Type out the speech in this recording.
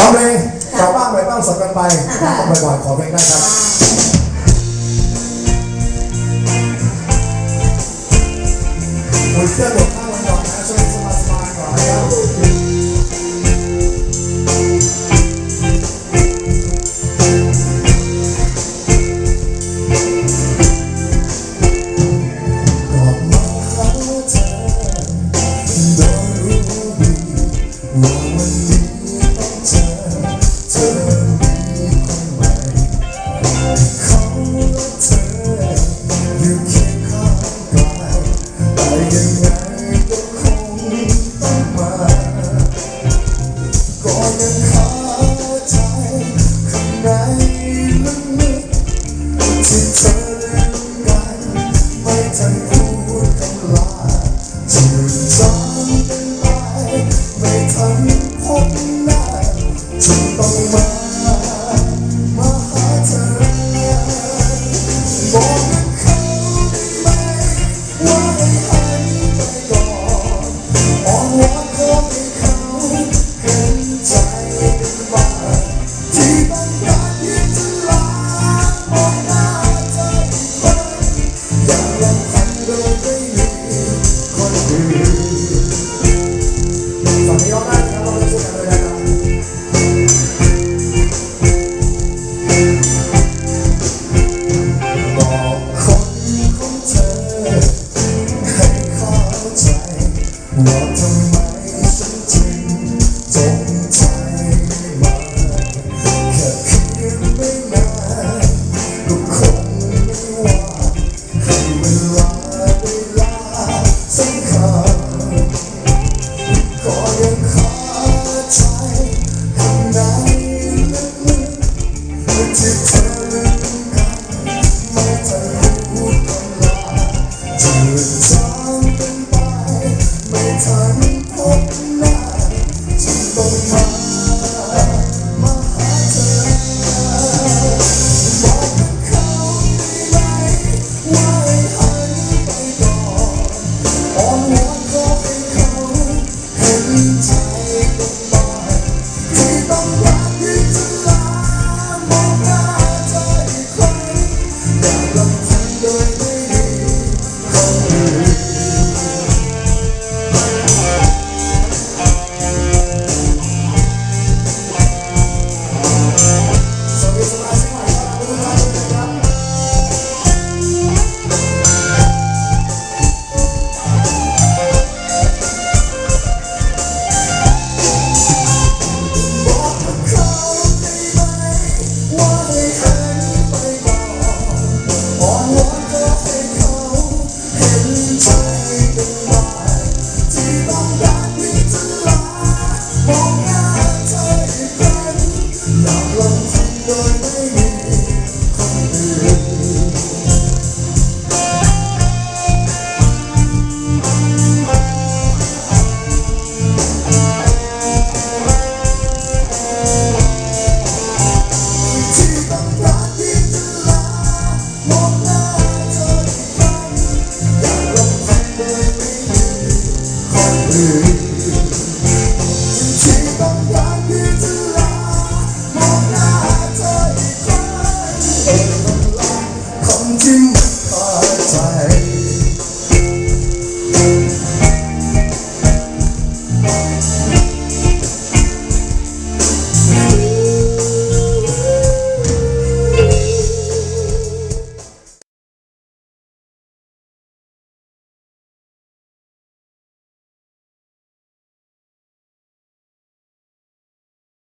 ทำเลยเก่าบ้างใหม่บ้างสับกันไปต้องบ่อยๆขอเพลงได้ครับเสื้อหมดข้า song. Something on that.